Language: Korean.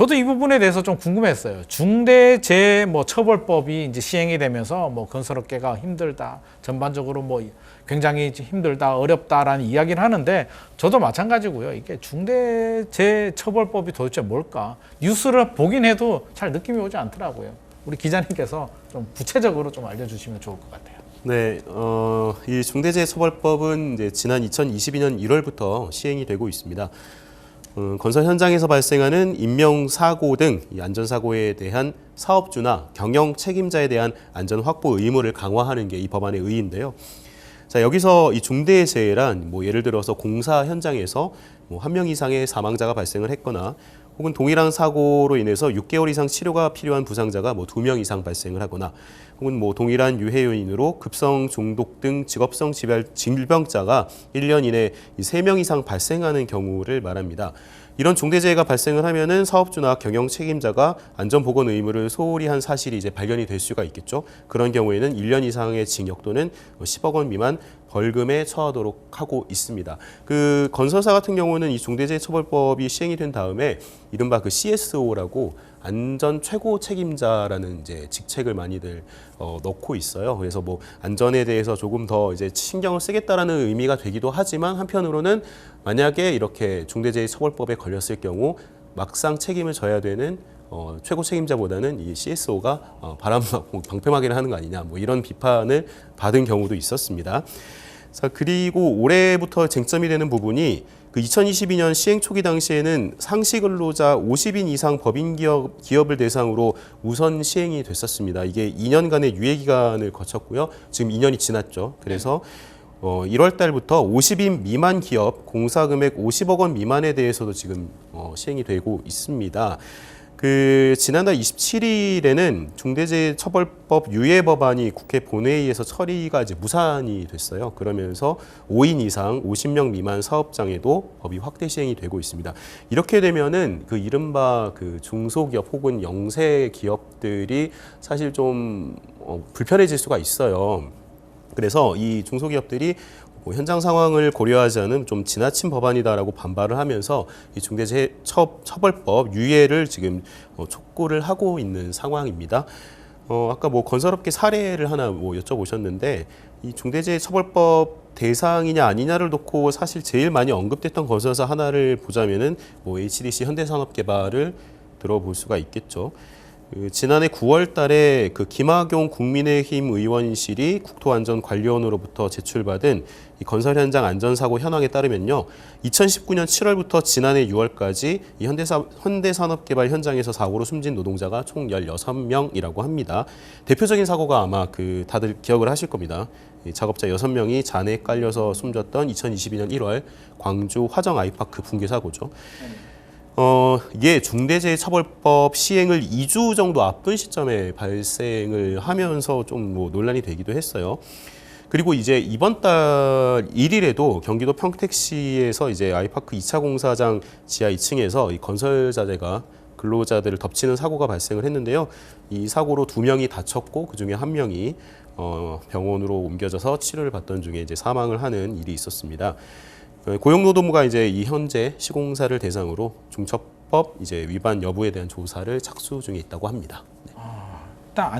저도 이 부분에 대해서 좀 궁금했어요. 중대재해 뭐 처벌법이 이제 시행이 되면서 뭐 건설업계가 힘들다, 전반적으로 뭐 굉장히 힘들다, 어렵다라는 이야기를 하는데 저도 마찬가지고요. 이게 중대재해 처벌법이 도대체 뭘까? 뉴스를 보긴 해도 잘 느낌이 오지 않더라고요. 우리 기자님께서 좀 구체적으로 좀 알려주시면 좋을 것 같아요. 네, 어, 이 중대재해처벌법은 이제 지난 2022년 1월부터 시행이 되고 있습니다. 어, 건설 현장에서 발생하는 인명 사고 등이 안전사고에 대한 사업주나 경영 책임자에 대한 안전 확보 의무를 강화하는 게 이 법안의 의의인데요. 자 여기서 이 중대재해란 뭐 예를 들어서 공사 현장에서 뭐 한 명 이상의 사망자가 발생을 했거나 혹은 동일한 사고로 인해서 6개월 이상 치료가 필요한 부상자가 뭐두명 이상 발생을 하거나 혹은 뭐 동일한 유해 요인으로 급성 중독 등 직업성 질병- 질병자가 1년 이내 이 3명 이상 발생하는 경우를 말합니다. 이런 중대재해가 발생을 하면은 사업주나 경영 책임자가 안전보건 의무를 소홀히 한 사실이 이제 발견이 될 수가 있겠죠. 그런 경우에는 1년 이상의 징역 또는 10억 원 미만 벌금에 처하도록 하고 있습니다. 그 건설사 같은 경우는 이 중대재해처벌법이 시행이 된 다음에 이른바 그 CSO라고 안전 최고 책임자라는 이제 직책을 많이들 어, 넣고 있어요. 그래서 뭐 안전에 대해서 조금 더 이제 신경을 쓰겠다라는 의미가 되기도 하지만 한편으로는 만약에 이렇게 중대재해처벌법에 걸렸을 경우 막상 책임을 져야 되는 어, 최고 책임자보다는 이 CSO가 어, 바람막고 방패막이를 하는 거 아니냐 뭐 이런 비판을 받은 경우도 있었습니다. 자 그리고 올해부터 쟁점이 되는 부분이 그 2022년 시행 초기 당시에는 상시 근로자 50인 이상 법인 기업, 기업을 대상으로 우선 시행이 됐었습니다. 이게 2년간의 유예 기간을 거쳤고요. 지금 2년이 지났죠. 그래서 어, 1월 달부터 50인 미만 기업 공사 금액 50억 원 미만에 대해서도 지금 어, 시행이 되고 있습니다. 그 지난달 27일에는 중대재해처벌법 유예 법안이 국회 본회의에서 처리가 이제 무산이 됐어요. 그러면서 5인 이상 50명 미만 사업장에도 법이 확대 시행이 되고 있습니다. 이렇게 되면은 그 이른바 그 중소기업 혹은 영세 기업들이 사실 좀 어, 불편해질 수가 있어요. 그래서 이 중소기업들이 뭐 현장 상황을 고려하지 않은 좀 지나친 법안이다라고 반발을 하면서 이 중대재해처벌법 유예를 지금 어, 촉구를 하고 있는 상황입니다. 어, 아까 뭐 건설업계 사례를 하나 뭐 여쭤보셨는데 이 중대재해처벌법 대상이냐 아니냐를 놓고 사실 제일 많이 언급됐던 건설사 하나를 보자면은 뭐 HDC 현대산업개발을 들어볼 수가 있겠죠. 그 지난해 9월 달에 그 김학용 국민의힘 의원실이 국토안전관리원으로부터 제출받은 이 건설 현장 안전사고 현황에 따르면요. 2019년 7월부터 지난해 6월까지 이 현대사, 현대산업개발 현장에서 사고로 숨진 노동자가 총 16명이라고 합니다. 대표적인 사고가 아마 그 다들 기억을 하실 겁니다. 이 작업자 6명이 잔해에 깔려서 숨졌던 2022년 1월 광주 화정 아이파크 붕괴 사고죠. 어, 이게 중대재해처벌법 시행을 2주 정도 앞둔 시점에 발생을 하면서 좀 뭐 논란이 되기도 했어요. 그리고 이제 이번 달 1일에도 경기도 평택시에서 이제 아이파크 2차 공사장 지하 2층에서 이 건설 자재가 근로자들을 덮치는 사고가 발생을 했는데요. 이 사고로 두 명이 다쳤고 그 중에 한 명이 어, 병원으로 옮겨져서 치료를 받던 중에 이제 사망을 하는 일이 있었습니다. 어, 고용노동부가 이제 이 현재 시공사를 대상으로 중첩법 이제 위반 여부에 대한 조사를 착수 중에 있다고 합니다. 일단